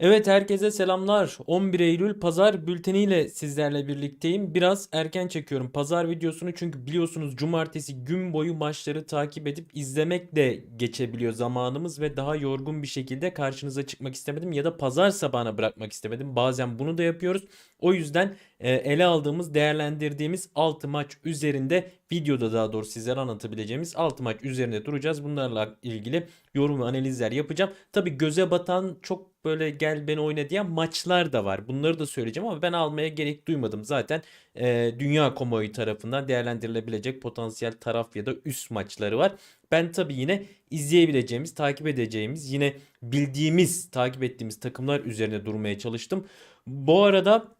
Evet herkese selamlar. 11 Eylül Pazar bülteniyle sizlerle birlikteyim. Biraz erken çekiyorum Pazar videosunu çünkü biliyorsunuz cumartesi gün boyu maçları takip edip izlemek de geçebiliyor zamanımız ve daha yorgun bir şekilde karşınıza çıkmak istemedim ya da pazar sabahına bırakmak istemedim. Bazen bunu da yapıyoruz. O yüzden e, ele aldığımız, değerlendirdiğimiz 6 maç üzerinde videoda daha doğrusu sizlere anlatabileceğimiz 6 maç üzerinde duracağız. Bunlarla ilgili yorum ve analizler yapacağım. Tabi göze batan çok böyle gel beni oyna diyen maçlar da var. Bunları da söyleyeceğim ama ben almaya gerek duymadım. Zaten e, dünya kamuoyu tarafından değerlendirilebilecek potansiyel taraf ya da üst maçları var. Ben tabi yine izleyebileceğimiz, takip edeceğimiz, yine bildiğimiz, takip ettiğimiz takımlar üzerine durmaya çalıştım. Bu arada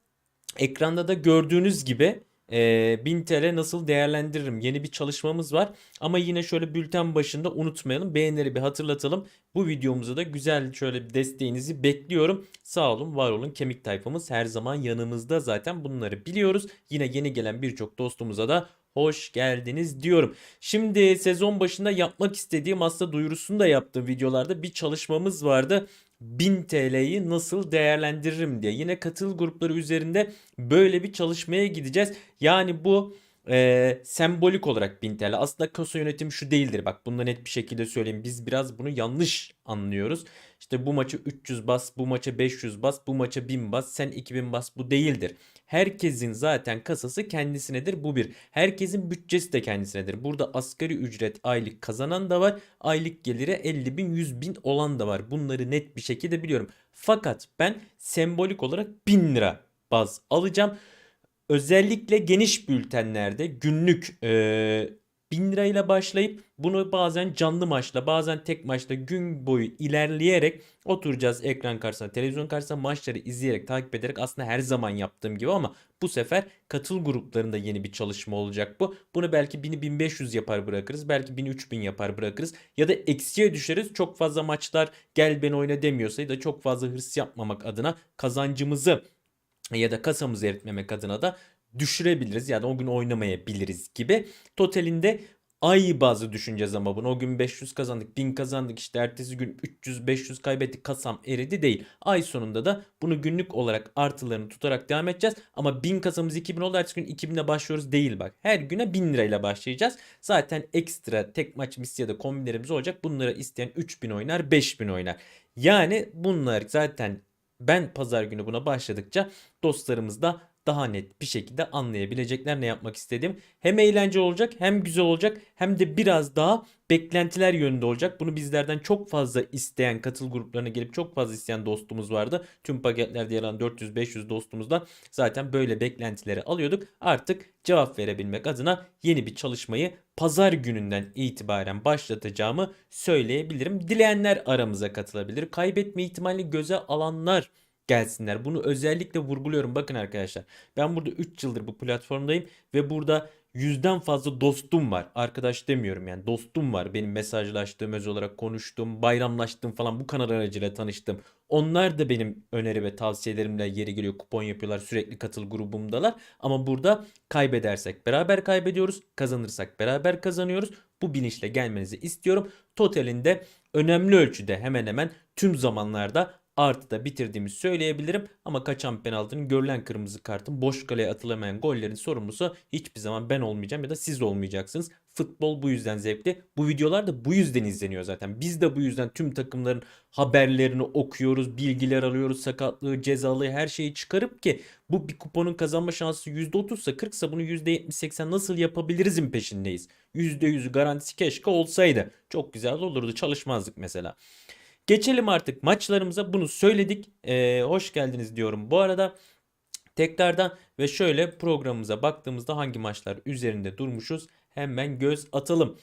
Ekranda da gördüğünüz gibi e, 1000 TL nasıl değerlendiririm yeni bir çalışmamız var. Ama yine şöyle bülten başında unutmayalım beğenileri bir hatırlatalım. Bu videomuza da güzel şöyle bir desteğinizi bekliyorum. Sağ olun var olun kemik tayfamız her zaman yanımızda zaten bunları biliyoruz. Yine yeni gelen birçok dostumuza da hoş geldiniz diyorum. Şimdi sezon başında yapmak istediğim aslında duyurusunu da yaptığım videolarda bir çalışmamız vardı. 1000 TL'yi nasıl değerlendiririm diye. Yine katıl grupları üzerinde böyle bir çalışmaya gideceğiz. Yani bu e, sembolik olarak 1000 TL. Aslında kasa yönetim şu değildir. Bak bunu net bir şekilde söyleyeyim. Biz biraz bunu yanlış anlıyoruz. İşte bu maçı 300 bas, bu maça 500 bas, bu maça 1000 bas, sen 2000 bas bu değildir. Herkesin zaten kasası kendisinedir bu bir. Herkesin bütçesi de kendisinedir. Burada asgari ücret aylık kazanan da var. Aylık geliri 50 bin 100 bin olan da var. Bunları net bir şekilde biliyorum. Fakat ben sembolik olarak 1000 lira baz alacağım. Özellikle geniş bültenlerde günlük e, 1000 lirayla başlayıp bunu bazen canlı maçla bazen tek maçla gün boyu ilerleyerek oturacağız ekran karşısına televizyon karşısına maçları izleyerek takip ederek aslında her zaman yaptığım gibi ama bu sefer katıl gruplarında yeni bir çalışma olacak bu. Bunu belki 1000-1500 yapar bırakırız belki 1000-3000 yapar bırakırız ya da eksiye düşeriz çok fazla maçlar gel ben oyna demiyorsa ya da çok fazla hırs yapmamak adına kazancımızı ya da kasamızı eritmemek adına da düşürebiliriz ya da o gün oynamayabiliriz gibi. Totalinde ay bazı düşüneceğiz ama bunu. O gün 500 kazandık, 1000 kazandık işte ertesi gün 300 500 kaybettik kasam eridi değil. Ay sonunda da bunu günlük olarak artılarını tutarak devam edeceğiz. Ama 1000 kasamız 2000 oldu ertesi gün 2000'e başlıyoruz değil bak. Her güne 1000 lirayla başlayacağız. Zaten ekstra tek maç misli ya da kombinlerimiz olacak. Bunları isteyen 3000 oynar 5000 oynar. Yani bunlar zaten ben pazar günü buna başladıkça dostlarımız da daha net bir şekilde anlayabilecekler ne yapmak istediğim. Hem eğlence olacak hem güzel olacak hem de biraz daha beklentiler yönünde olacak. Bunu bizlerden çok fazla isteyen katıl gruplarına gelip çok fazla isteyen dostumuz vardı. Tüm paketlerde yer alan 400-500 dostumuzdan zaten böyle beklentileri alıyorduk. Artık cevap verebilmek adına yeni bir çalışmayı pazar gününden itibaren başlatacağımı söyleyebilirim. Dileyenler aramıza katılabilir. Kaybetme ihtimalini göze alanlar gelsinler. Bunu özellikle vurguluyorum. Bakın arkadaşlar ben burada 3 yıldır bu platformdayım ve burada yüzden fazla dostum var. Arkadaş demiyorum yani dostum var. Benim mesajlaştığım, öz olarak konuştuğum, bayramlaştığım falan bu kanal aracıyla tanıştım. Onlar da benim öneri ve tavsiyelerimle yeri geliyor kupon yapıyorlar. Sürekli katıl grubumdalar. Ama burada kaybedersek beraber kaybediyoruz. Kazanırsak beraber kazanıyoruz. Bu bilinçle gelmenizi istiyorum. Totalinde önemli ölçüde hemen hemen tüm zamanlarda artıda bitirdiğimizi söyleyebilirim. Ama kaçan penaltının görülen kırmızı kartın boş kaleye atılamayan gollerin sorumlusu hiçbir zaman ben olmayacağım ya da siz olmayacaksınız. Futbol bu yüzden zevkli. Bu videolar da bu yüzden izleniyor zaten. Biz de bu yüzden tüm takımların haberlerini okuyoruz, bilgiler alıyoruz, sakatlığı, cezalığı her şeyi çıkarıp ki bu bir kuponun kazanma şansı %30 ise 40 ise bunu %70-80 nasıl yapabilirizin peşindeyiz. %100'ü garantisi keşke olsaydı. Çok güzel olurdu çalışmazdık mesela. Geçelim artık maçlarımıza. Bunu söyledik. Ee, hoş geldiniz diyorum. Bu arada tekrardan ve şöyle programımıza baktığımızda hangi maçlar üzerinde durmuşuz hemen göz atalım.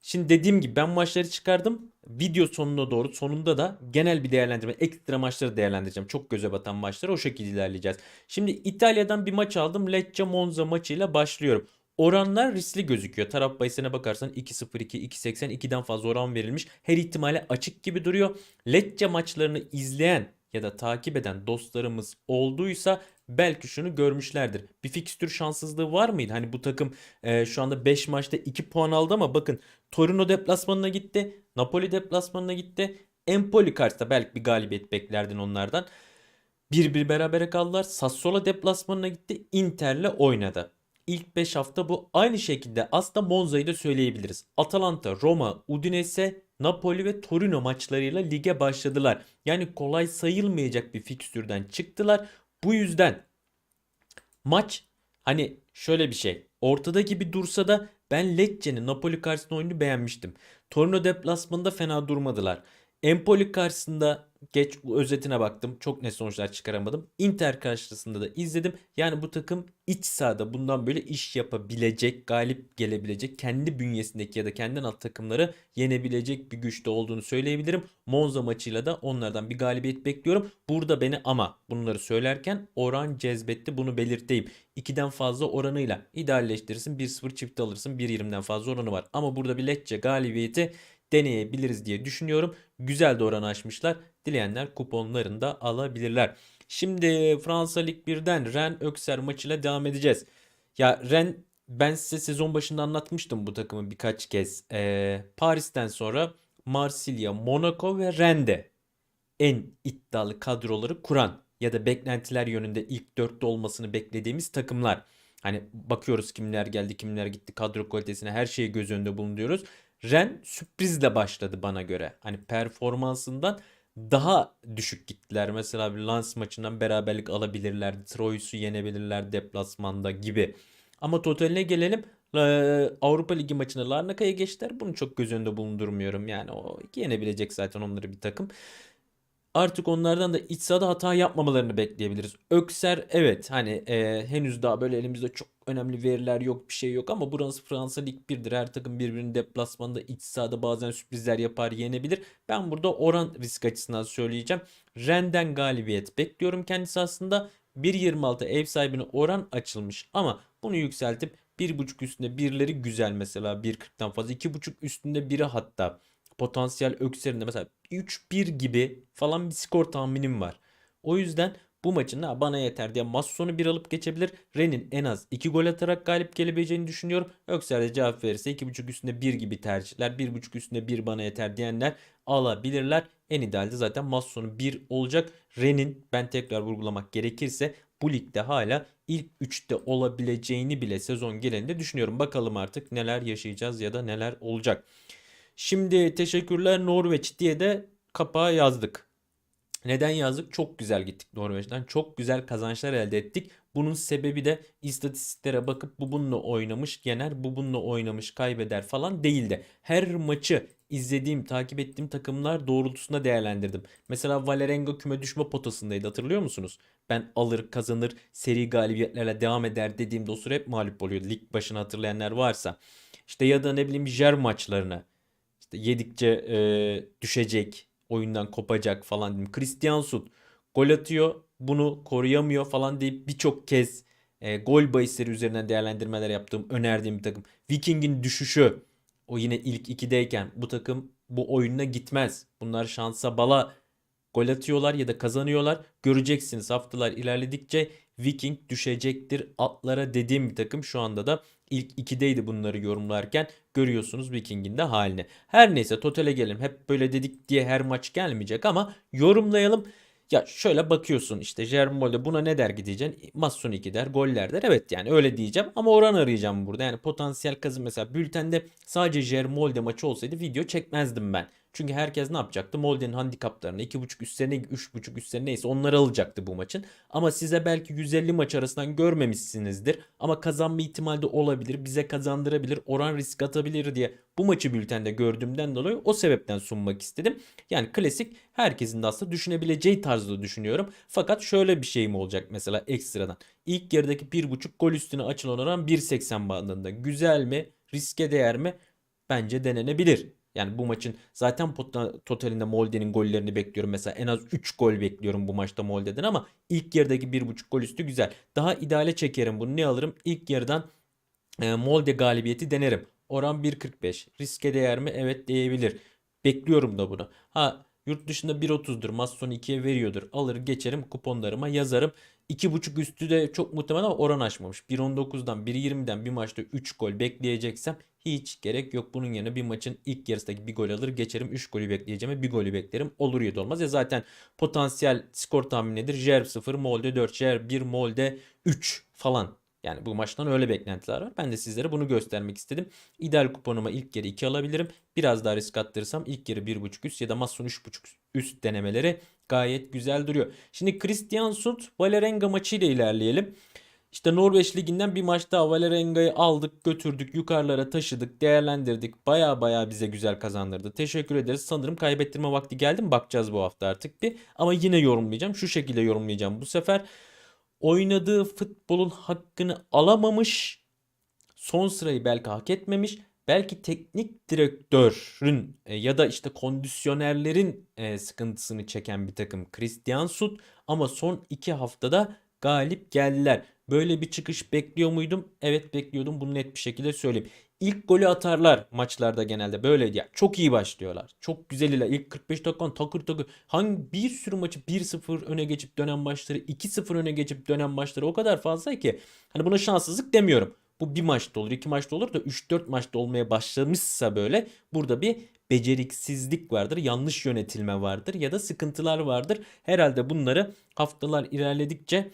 Şimdi dediğim gibi ben maçları çıkardım. Video sonuna doğru sonunda da genel bir değerlendirme, ekstra maçları değerlendireceğim. Çok göze batan maçları o şekilde ilerleyeceğiz. Şimdi İtalya'dan bir maç aldım. Lecce Monza maçıyla başlıyorum. Oranlar riskli gözüküyor. Taraf bahisine bakarsan 2.02, 2.82'den fazla oran verilmiş. Her ihtimale açık gibi duruyor. Lecce maçlarını izleyen ya da takip eden dostlarımız olduysa belki şunu görmüşlerdir. Bir fikstür şanssızlığı var mıydı? Hani bu takım e, şu anda 5 maçta 2 puan aldı ama bakın Torino deplasmanına gitti. Napoli deplasmanına gitti. Empoli karşısında belki bir galibiyet beklerdin onlardan. 1-1 berabere kaldılar. Sassuolo deplasmanına gitti. Inter'le oynadı. İlk 5 hafta bu. Aynı şekilde aslında Monza'yı da söyleyebiliriz. Atalanta, Roma, Udinese, Napoli ve Torino maçlarıyla lige başladılar. Yani kolay sayılmayacak bir fikstürden çıktılar. Bu yüzden maç hani şöyle bir şey. Ortada gibi dursa da ben Lecce'nin Napoli karşısında oyunu beğenmiştim. Torino deplasmanında fena durmadılar. Empoli karşısında geç özetine baktım. Çok net sonuçlar çıkaramadım. Inter karşısında da izledim. Yani bu takım iç sahada bundan böyle iş yapabilecek, galip gelebilecek, kendi bünyesindeki ya da kendinden alt takımları yenebilecek bir güçte olduğunu söyleyebilirim. Monza maçıyla da onlardan bir galibiyet bekliyorum. Burada beni ama bunları söylerken oran cezbetti bunu belirteyim. 2'den fazla oranıyla idealleştirirsin. 1-0 çift alırsın. 1.20'den fazla oranı var. Ama burada bir Lecce galibiyeti deneyebiliriz diye düşünüyorum. Güzel de oran açmışlar. Dileyenler kuponlarını da alabilirler. Şimdi Fransa Lig 1'den Ren Ökser maçıyla devam edeceğiz. Ya Ren ben size sezon başında anlatmıştım bu takımı birkaç kez. Ee, Paris'ten sonra Marsilya, Monaco ve Rennes'de en iddialı kadroları kuran ya da beklentiler yönünde ilk dörtte olmasını beklediğimiz takımlar. Hani bakıyoruz kimler geldi kimler gitti kadro kalitesine her şeyi göz önünde bulunduruyoruz. Ren sürprizle başladı bana göre. Hani performansından daha düşük gittiler. Mesela bir Lens maçından beraberlik alabilirlerdi. Troyes'u yenebilirler deplasmanda gibi. Ama totaline gelelim. Avrupa Ligi maçına Larnaka'ya geçtiler. Bunu çok göz önünde bulundurmuyorum. Yani o yenebilecek zaten onları bir takım. Artık onlardan da iç sahada hata yapmamalarını bekleyebiliriz. Ökser evet hani e, henüz daha böyle elimizde çok önemli veriler yok bir şey yok ama burası Fransa Lig 1'dir. Her takım birbirinin deplasmanda iç sahada bazen sürprizler yapar yenebilir. Ben burada oran risk açısından söyleyeceğim. Ren'den galibiyet bekliyorum kendisi aslında. 1.26 ev sahibine oran açılmış ama bunu yükseltip 1.5 üstünde birileri güzel mesela 1.40'tan fazla 2.5 üstünde biri hatta potansiyel ökserinde mesela 3-1 gibi falan bir skor tahminim var. O yüzden bu maçın ha, bana yeter diye maç sonu bir alıp geçebilir. Ren'in en az 2 gol atarak galip gelebileceğini düşünüyorum. Ökser de cevap verirse 2.5 üstünde 1 gibi tercihler. 1.5 üstünde 1 bana yeter diyenler alabilirler. En idealde zaten maç sonu 1 olacak. Ren'in ben tekrar vurgulamak gerekirse bu ligde hala ilk 3'te olabileceğini bile sezon gelende düşünüyorum. Bakalım artık neler yaşayacağız ya da neler olacak. Şimdi teşekkürler Norveç diye de kapağı yazdık. Neden yazdık? Çok güzel gittik Norveç'ten. Çok güzel kazançlar elde ettik. Bunun sebebi de istatistiklere bakıp bu bununla oynamış yener, bu bununla oynamış kaybeder falan değildi. Her maçı izlediğim, takip ettiğim takımlar doğrultusunda değerlendirdim. Mesela Valerenga küme düşme potasındaydı hatırlıyor musunuz? Ben alır, kazanır, seri galibiyetlerle devam eder dediğimde o süre hep mağlup oluyordu. Lig başını hatırlayanlar varsa. İşte ya da ne bileyim Jer maçlarını işte yedikçe e, düşecek, oyundan kopacak falan diyeyim. Christiansen gol atıyor, bunu koruyamıyor falan deyip birçok kez e, gol bahisleri üzerinden değerlendirmeler yaptığım, önerdiğim bir takım. Viking'in düşüşü o yine ilk 2'deyken bu takım bu oyununa gitmez. Bunlar şansa bala gol atıyorlar ya da kazanıyorlar. Göreceksiniz haftalar ilerledikçe Viking düşecektir atlara dediğim bir takım şu anda da ilk 2'deydi bunları yorumlarken görüyorsunuz Viking'in de halini. Her neyse totale gelelim. Hep böyle dedik diye her maç gelmeyecek ama yorumlayalım. Ya şöyle bakıyorsun işte Jermol'de buna ne der gideceksin? Maç 2 der, goller der. Evet yani öyle diyeceğim ama oran arayacağım burada. Yani potansiyel kazı mesela bültende sadece Jermolde maçı olsaydı video çekmezdim ben. Çünkü herkes ne yapacaktı? Molde'nin handikaplarını 2.5 üstlerine 3.5 üstlerine neyse onları alacaktı bu maçın. Ama size belki 150 maç arasından görmemişsinizdir. Ama kazanma ihtimali de olabilir. Bize kazandırabilir. Oran risk atabilir diye bu maçı bültende gördüğümden dolayı o sebepten sunmak istedim. Yani klasik herkesin de aslında düşünebileceği tarzda düşünüyorum. Fakat şöyle bir şey mi olacak mesela ekstradan. İlk yarıdaki 1.5 gol üstüne açılan oran 1.80 bandında. Güzel mi? Riske değer mi? Bence denenebilir. Yani bu maçın zaten totalinde Molde'nin gollerini bekliyorum. Mesela en az 3 gol bekliyorum bu maçta Molde'den ama ilk yarıdaki 1.5 gol üstü güzel. Daha ideale çekerim bunu. Ne alırım? İlk yarıdan e, Molde galibiyeti denerim. Oran 1.45. Riske değer mi? Evet diyebilir. Bekliyorum da bunu. Ha Yurt dışında 1.30'dur. Maç sonu 2'ye veriyordur. Alır geçerim kuponlarıma yazarım. 2.5 üstü de çok muhtemelen ama oran aşmamış. 1.19'dan 1.20'den bir maçta 3 gol bekleyeceksem hiç gerek yok. Bunun yerine bir maçın ilk yarısındaki bir gol alır geçerim. 3 golü bekleyeceğime bir golü beklerim. Olur ya da olmaz. Ya zaten potansiyel skor tahmini nedir? Jer 0, Molde 4, Jer 1, Molde 3 falan. Yani bu maçtan öyle beklentiler var. Ben de sizlere bunu göstermek istedim. İdeal kuponuma ilk yarı 2 alabilirim. Biraz daha risk attırırsam ilk yarı 1.5 üst ya da maç sonu 3.5 üst denemeleri gayet güzel duruyor. Şimdi Christian Sund Valerenga maçı ile ilerleyelim. İşte Norveç Ligi'nden bir maç daha Valerenga'yı aldık, götürdük, yukarılara taşıdık, değerlendirdik. Baya baya bize güzel kazandırdı. Teşekkür ederiz. Sanırım kaybettirme vakti geldi mi? Bakacağız bu hafta artık bir. Ama yine yorumlayacağım. Şu şekilde yorumlayacağım bu sefer. Oynadığı futbolun hakkını alamamış. Son sırayı belki hak etmemiş. Belki teknik direktörün e, ya da işte kondisyonerlerin e, sıkıntısını çeken bir takım Christian Sud ama son iki haftada galip geldiler. Böyle bir çıkış bekliyor muydum? Evet bekliyordum. Bunu net bir şekilde söyleyeyim. İlk golü atarlar maçlarda genelde böyle ya çok iyi başlıyorlar. Çok güzel ile ilk 45 dakika takır takır hangi bir sürü maçı 1-0 öne geçip dönen maçları 2-0 öne geçip dönen maçları o kadar fazla ki hani buna şanssızlık demiyorum. Bu bir maçta olur, iki maçta olur da 3-4 maçta olmaya başlamışsa böyle burada bir beceriksizlik vardır, yanlış yönetilme vardır ya da sıkıntılar vardır. Herhalde bunları haftalar ilerledikçe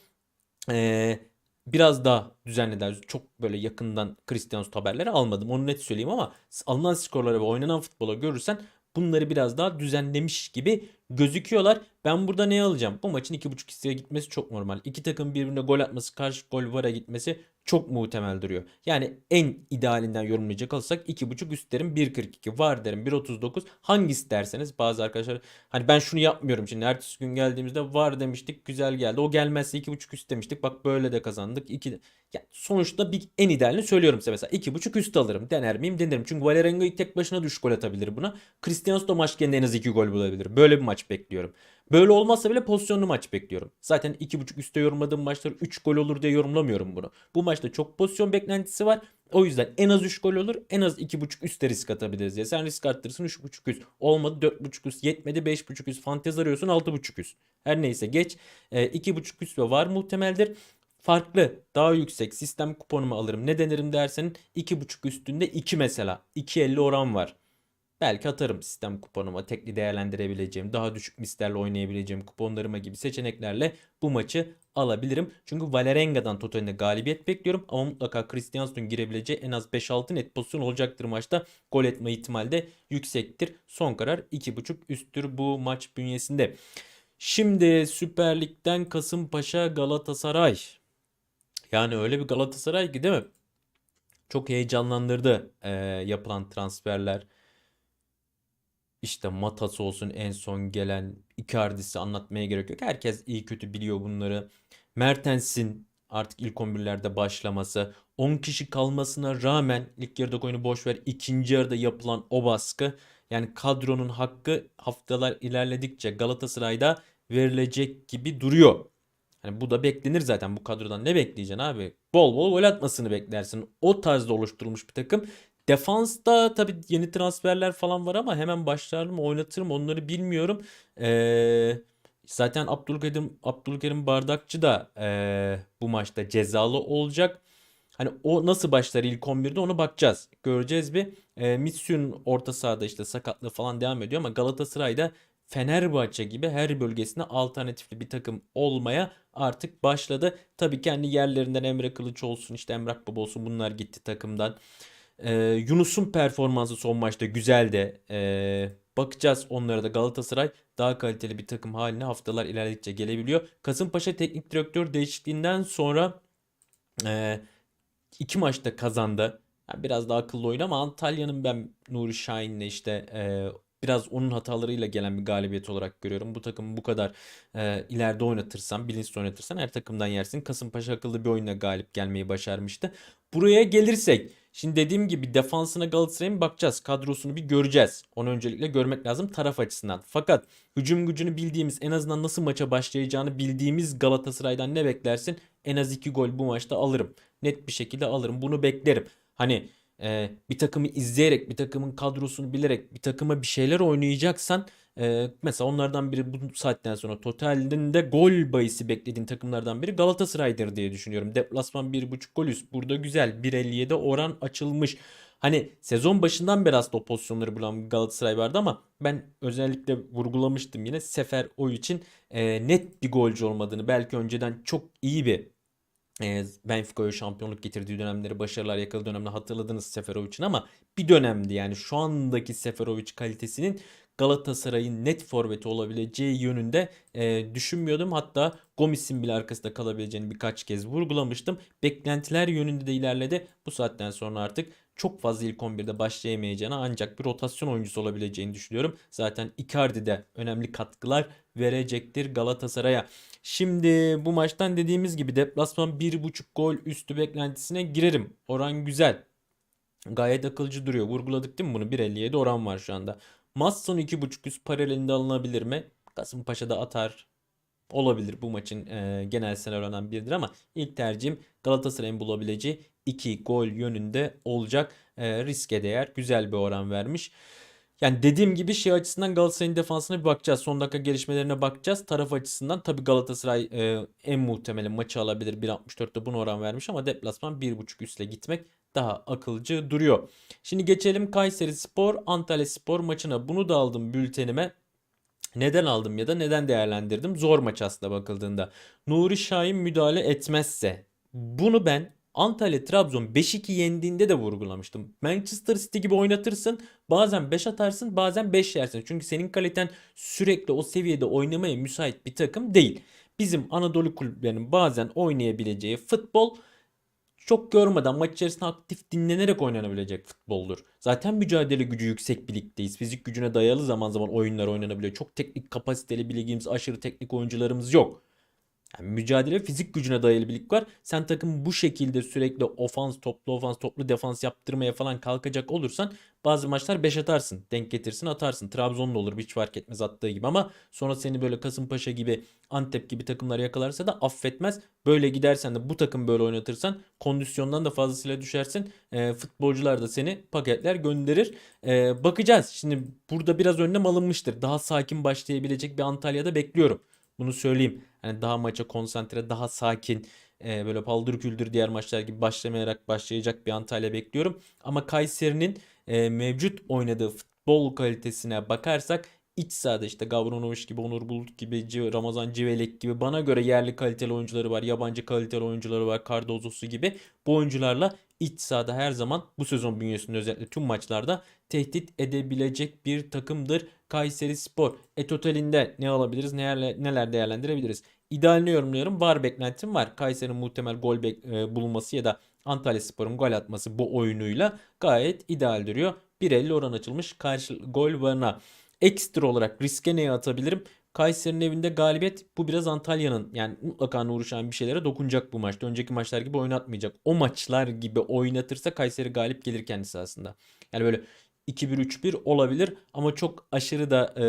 eee, biraz daha düzenlediler. Çok böyle yakından Cristiano haberleri almadım. Onu net söyleyeyim ama alınan skorlara ve oynanan futbola görürsen bunları biraz daha düzenlemiş gibi gözüküyorlar. Ben burada ne alacağım? Bu maçın 2.5 hisseye gitmesi çok normal. İki takım birbirine gol atması, karşı gol vara gitmesi çok muhtemel duruyor. Yani en idealinden yorumlayacak olsak 2.5 üst derim 1.42 var derim 1.39 hangisi derseniz bazı arkadaşlar hani ben şunu yapmıyorum şimdi ertesi gün geldiğimizde var demiştik güzel geldi. O gelmezse 2.5 üst demiştik bak böyle de kazandık 2 ya sonuçta bir en idealini söylüyorum size mesela 2.5 üst alırım dener miyim denerim çünkü Valerengo tek başına düş gol atabilir buna. Cristiano da maç en az 2 gol bulabilir böyle bir maç bekliyorum. Böyle olmazsa bile pozisyonlu maç bekliyorum. Zaten 2.5 üstte yorumladığım maçlar 3 gol olur diye yorumlamıyorum bunu. Bu maçta çok pozisyon beklentisi var. O yüzden en az 3 gol olur. En az 2.5 üstte risk atabiliriz diye. Sen risk arttırırsın 3.5 üst. Olmadı 4.5 üst. Yetmedi 5.5 üst. Fantezi arıyorsun 6.5 üst. Her neyse geç. E, 2.5 üst ve var muhtemeldir. Farklı, daha yüksek sistem kuponumu alırım. Ne denerim dersen 2.5 üstünde 2 mesela. 2.50 oran var. Belki atarım sistem kuponuma tekli değerlendirebileceğim, daha düşük mislerle oynayabileceğim kuponlarıma gibi seçeneklerle bu maçı alabilirim. Çünkü Valerenga'dan totalinde galibiyet bekliyorum ama mutlaka Christiansen'ın girebileceği en az 5-6 net pozisyon olacaktır maçta. Gol etme ihtimali de yüksektir. Son karar 2.5 üsttür bu maç bünyesinde. Şimdi Süper Lig'den Kasımpaşa Galatasaray. Yani öyle bir Galatasaray ki değil mi? Çok heyecanlandırdı e, yapılan transferler. İşte Matas olsun en son gelen Icardi'si anlatmaya gerek yok. Herkes iyi kötü biliyor bunları. Mertens'in artık ilk 11'lerde başlaması. 10 kişi kalmasına rağmen ilk yarıda oyunu boş ver. ikinci yarıda yapılan o baskı. Yani kadronun hakkı haftalar ilerledikçe Galatasaray'da verilecek gibi duruyor. Hani bu da beklenir zaten bu kadrodan ne bekleyeceksin abi? Bol bol gol atmasını beklersin. O tarzda oluşturulmuş bir takım. Defansta tabii yeni transferler falan var ama hemen başlar mı oynatırım onları bilmiyorum. Ee, zaten Abdülkerim, Abdülkerim Bardakçı da ee, bu maçta cezalı olacak. Hani o nasıl başlar ilk 11'de onu bakacağız. Göreceğiz bir. E, Mitsun orta sahada işte sakatlığı falan devam ediyor ama Galatasaray'da Fenerbahçe gibi her bölgesine alternatifli bir takım olmaya artık başladı. Tabii kendi yerlerinden Emre Kılıç olsun işte Emrah Baba olsun bunlar gitti takımdan. Ee, Yunus'un performansı son maçta güzeldi. Ee, bakacağız onlara da Galatasaray daha kaliteli bir takım haline haftalar ilerledikçe gelebiliyor. Kasımpaşa teknik direktör değişikliğinden sonra e, iki maçta kazandı. Yani biraz daha akıllı oyun ama Antalya'nın ben Nuri Şahin'le işte e, biraz onun hatalarıyla gelen bir galibiyet olarak görüyorum. Bu takımı bu kadar e, ileride oynatırsan, bilinçli oynatırsan her takımdan yersin. Kasımpaşa akıllı bir oyunla galip gelmeyi başarmıştı. Buraya gelirsek Şimdi dediğim gibi defansına Galatasaray'ın bakacağız. Kadrosunu bir göreceğiz. Onu öncelikle görmek lazım taraf açısından. Fakat hücum gücünü bildiğimiz en azından nasıl maça başlayacağını bildiğimiz Galatasaray'dan ne beklersin? En az 2 gol bu maçta alırım. Net bir şekilde alırım. Bunu beklerim. Hani e, bir takımı izleyerek, bir takımın kadrosunu bilerek, bir takıma bir şeyler oynayacaksan Ee, mesela onlardan biri bu saatten sonra totalinde gol bahisi beklediğin takımlardan biri Galatasaray'dır diye düşünüyorum. Deplasman 1.5 gol üst. Burada güzel 1.57 oran açılmış. Hani sezon başından beri aslında o pozisyonları bulan Galatasaray vardı ama ben özellikle vurgulamıştım yine Sefer o için e, net bir golcü olmadığını belki önceden çok iyi bir e, Benfica'ya şampiyonluk getirdiği dönemleri, başarılar yakaladığı dönemde hatırladınız Seferovic'in ama bir dönemdi yani şu andaki Seferovic kalitesinin Galatasaray'ın net forveti olabileceği yönünde e, düşünmüyordum. Hatta Gomis'in bile arkasında kalabileceğini birkaç kez vurgulamıştım. Beklentiler yönünde de ilerledi. Bu saatten sonra artık çok fazla ilk 11'de başlayamayacağını ancak bir rotasyon oyuncusu olabileceğini düşünüyorum. Zaten Icardi de önemli katkılar verecektir Galatasaray'a. Şimdi bu maçtan dediğimiz gibi deplasman 1.5 gol üstü beklentisine girerim. Oran güzel. Gayet akılcı duruyor. Vurguladık değil mi bunu? 1.57 oran var şu anda. Masson 2.5 üst paralelinde alınabilir mi? Kasımpaşa'da atar. Olabilir bu maçın e, genel senaryodan biridir ama ilk tercihim Galatasaray'ın bulabileceği 2 gol yönünde olacak. E, riske değer güzel bir oran vermiş. Yani dediğim gibi şey açısından Galatasaray'ın defansına bir bakacağız. Son dakika gelişmelerine bakacağız. Taraf açısından tabii Galatasaray e, en muhtemeli maçı alabilir. 1.64'te bunu oran vermiş ama deplasman 1.5 üstle gitmek daha akılcı duruyor. Şimdi geçelim Kayseri Spor Antalya Spor maçına. Bunu da aldım bültenime. Neden aldım ya da neden değerlendirdim? Zor maç aslında bakıldığında. Nuri Şahin müdahale etmezse bunu ben Antalya Trabzon 5-2 yendiğinde de vurgulamıştım. Manchester City gibi oynatırsın. Bazen 5 atarsın, bazen 5 yersin. Çünkü senin kaliten sürekli o seviyede oynamaya müsait bir takım değil. Bizim Anadolu kulüplerinin bazen oynayabileceği futbol çok görmeden maç içerisinde aktif dinlenerek oynanabilecek futboldur. Zaten mücadele gücü yüksek bir ligdeyiz. Fizik gücüne dayalı zaman zaman oyunlar oynanabiliyor. Çok teknik kapasiteli bilgimiz, aşırı teknik oyuncularımız yok. Yani mücadele fizik gücüne dayalı bir lig var. Sen takım bu şekilde sürekli ofans, toplu ofans, toplu defans yaptırmaya falan kalkacak olursan bazı maçlar 5 atarsın. Denk getirsin atarsın. Trabzon'da olur hiç fark etmez attığı gibi ama sonra seni böyle Kasımpaşa gibi Antep gibi takımlar yakalarsa da affetmez. Böyle gidersen de bu takım böyle oynatırsan kondisyondan da fazlasıyla düşersin. E, futbolcular da seni paketler gönderir. E, bakacağız. Şimdi burada biraz önlem alınmıştır. Daha sakin başlayabilecek bir Antalya'da bekliyorum. Bunu söyleyeyim. Hani daha maça konsantre, daha sakin, e, böyle paldır küldür diğer maçlar gibi başlamayarak başlayacak bir Antalya bekliyorum. Ama Kayseri'nin e, mevcut oynadığı futbol kalitesine bakarsak iç sahada işte Gavranovic gibi, Onur Bulut gibi, Ramazan Civelek gibi bana göre yerli kaliteli oyuncuları var. Yabancı kaliteli oyuncuları var. Cardozo'su gibi. Bu oyuncularla iç sahada her zaman bu sezon bünyesinde özellikle tüm maçlarda tehdit edebilecek bir takımdır. Kayseri Spor. E totalinde ne alabiliriz? Neler, neler değerlendirebiliriz? İdealini yorumluyorum. Var beklentim var. Kayseri'nin muhtemel gol bek- e, bulunması ya da Antalya Spor'un gol atması bu oyunuyla gayet ideal duruyor. 1.50 oran açılmış karşı gol varına. Ekstra olarak riske neye atabilirim? Kayseri'nin evinde galibiyet bu biraz Antalya'nın yani mutlaka Nuri Şahin bir şeylere dokunacak bu maçta. Önceki maçlar gibi oynatmayacak. O maçlar gibi oynatırsa Kayseri galip gelir kendisi aslında. Yani böyle 2-1-3-1 olabilir ama çok aşırı da e,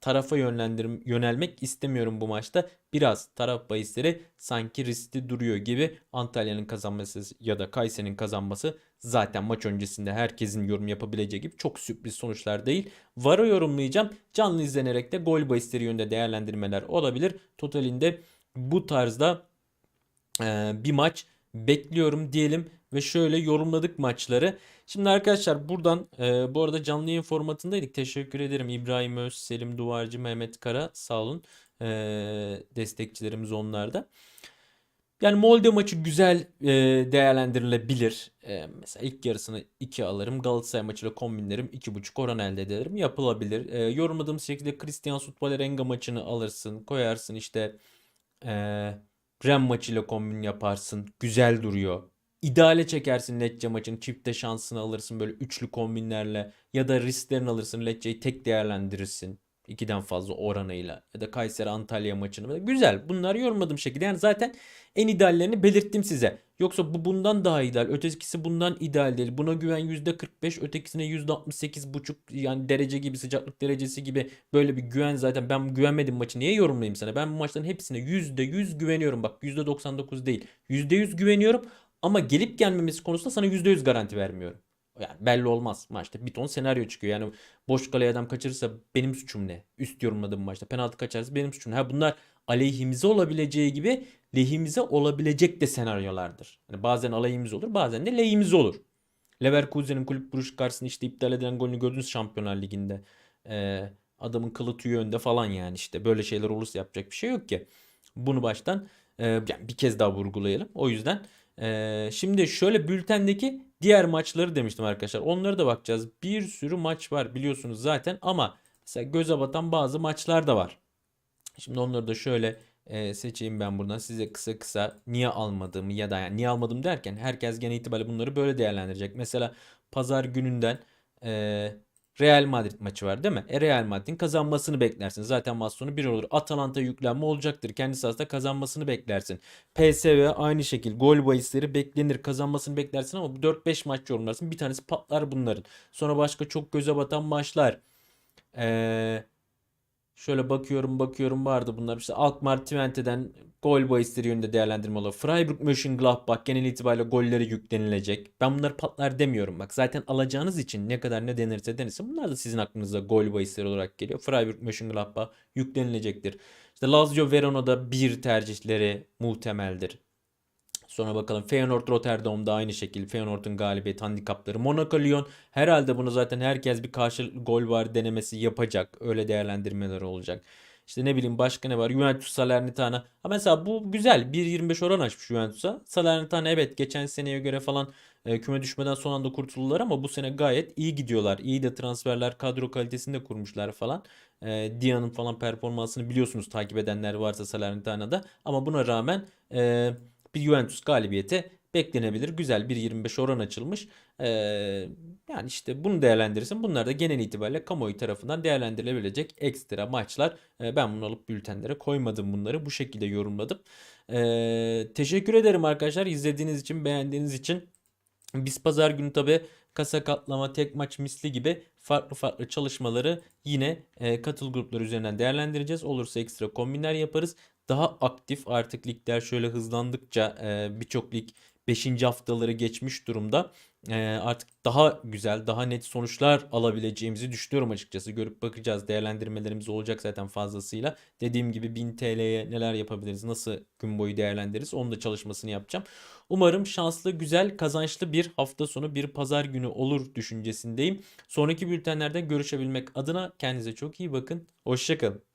tarafa yönlendirim yönelmek istemiyorum bu maçta. Biraz taraf bahisleri sanki riskli duruyor gibi Antalya'nın kazanması ya da Kayseri'nin kazanması zaten maç öncesinde herkesin yorum yapabileceği gibi çok sürpriz sonuçlar değil. VAR'a yorumlayacağım. Canlı izlenerek de gol bahisleri yönünde değerlendirmeler olabilir. Totalinde bu tarzda bir maç bekliyorum diyelim ve şöyle yorumladık maçları. Şimdi arkadaşlar buradan e, bu arada canlı yayın formatındaydık. Teşekkür ederim İbrahim Öz, Selim Duvarcı, Mehmet Kara sağ olun. E, destekçilerimiz onlarda. Yani Molde maçı güzel e, değerlendirilebilir. E, mesela ilk yarısını 2 alırım. Galatasaray maçıyla kombinlerim 2.5 oran elde ederim. Yapılabilir. E, yorumladığım şekilde Christian Sutbalerenga maçını alırsın. Koyarsın işte e, Rem maçıyla kombin yaparsın. Güzel duruyor. İdeale çekersin Lecce maçını. Çifte şansını alırsın böyle üçlü kombinlerle. Ya da risklerini alırsın. Lecce'yi tek değerlendirirsin. İkiden fazla oranıyla. Ya da Kayseri Antalya maçını. Güzel. Bunları yorumladığım şekilde. Yani zaten en ideallerini belirttim size. Yoksa bu bundan daha ideal. Ötekisi bundan ideal değil. Buna güven %45, ötekisine %68,5 yani derece gibi sıcaklık derecesi gibi böyle bir güven zaten. Ben güvenmedim maçı. Niye yorumlayayım sana? Ben bu maçların hepsine %100 güveniyorum. Bak %99 değil. %100 güveniyorum ama gelip gelmemesi konusunda sana %100 garanti vermiyorum. Yani belli olmaz. Maçta bir ton senaryo çıkıyor. Yani boş kaleye adam kaçırırsa benim suçum ne? Üst yorumladığım maçta. Penaltı kaçarsa benim suçum ne? Ha bunlar aleyhimize olabileceği gibi lehimize olabilecek de senaryolardır. Yani bazen aleyhimize olur, bazen de lehimize olur. Leverkusen'in kulüp vuruş karşısında işte iptal edilen golünü gördünüz Şampiyonlar Ligi'nde. Ee, adamın kılı tüyü önde falan yani işte böyle şeyler olursa yapacak bir şey yok ki. Bunu baştan e, yani bir kez daha vurgulayalım. O yüzden e, şimdi şöyle bültendeki diğer maçları demiştim arkadaşlar. Onlara da bakacağız. Bir sürü maç var biliyorsunuz zaten ama mesela göze batan bazı maçlar da var. Şimdi onları da şöyle e, seçeyim ben buradan size kısa kısa niye almadığımı ya da yani niye almadım derken herkes genel itibariyle bunları böyle değerlendirecek. Mesela pazar gününden e, Real Madrid maçı var değil mi? E Real Madrid'in kazanmasını beklersin. Zaten maç sonu 1 olur. Atalanta yüklenme olacaktır. Kendisi aslında kazanmasını beklersin. PSV aynı şekil gol bahisleri beklenir. Kazanmasını beklersin ama bu 4-5 maç yorumlarsın. Bir tanesi patlar bunların. Sonra başka çok göze batan maçlar. Eee Şöyle bakıyorum bakıyorum vardı bunlar. İşte Alkmaar Twente'den gol bahisleri yönünde değerlendirme olur. Freiburg Mönchengladbach genel itibariyle golleri yüklenilecek. Ben bunları patlar demiyorum. Bak zaten alacağınız için ne kadar ne denirse denirse bunlar da sizin aklınıza gol bahisleri olarak geliyor. Freiburg Mönchengladbach yüklenilecektir. İşte Lazio Verona'da bir tercihleri muhtemeldir. Sonra bakalım Feyenoord Rotterdam'da aynı şekilde Feyenoord'un galibiyet handikapları. Monaco Lyon herhalde bunu zaten herkes bir karşı gol var denemesi yapacak. Öyle değerlendirmeler olacak. İşte ne bileyim başka ne var? Juventus Salernitana. Ha mesela bu güzel. 1.25 oran açmış Juventus'a. Salernitana evet geçen seneye göre falan e, küme düşmeden son anda kurtuldular ama bu sene gayet iyi gidiyorlar. İyi de transferler, kadro kalitesini de kurmuşlar falan. E, Dia'nın falan performansını biliyorsunuz takip edenler varsa Salernitana'da. Ama buna rağmen e, bir Juventus galibiyeti beklenebilir. Güzel bir 25 oran açılmış. Ee, yani işte bunu değerlendirirsin. Bunlar da genel itibariyle kamuoyu tarafından değerlendirilebilecek ekstra maçlar. Ee, ben bunu alıp bültenlere koymadım bunları. Bu şekilde yorumladım. Ee, teşekkür ederim arkadaşlar izlediğiniz için, beğendiğiniz için. Biz pazar günü tabi kasa katlama, tek maç misli gibi farklı farklı çalışmaları yine e, katıl grupları üzerinden değerlendireceğiz. Olursa ekstra kombinler yaparız daha aktif artık ligler şöyle hızlandıkça e, birçok lig 5. haftaları geçmiş durumda. E, artık daha güzel, daha net sonuçlar alabileceğimizi düşünüyorum açıkçası. Görüp bakacağız. Değerlendirmelerimiz olacak zaten fazlasıyla. Dediğim gibi 1000 TL'ye neler yapabiliriz, nasıl gün boyu değerlendiririz onun da çalışmasını yapacağım. Umarım şanslı, güzel, kazançlı bir hafta sonu, bir pazar günü olur düşüncesindeyim. Sonraki bültenlerde görüşebilmek adına kendinize çok iyi bakın. Hoşçakalın.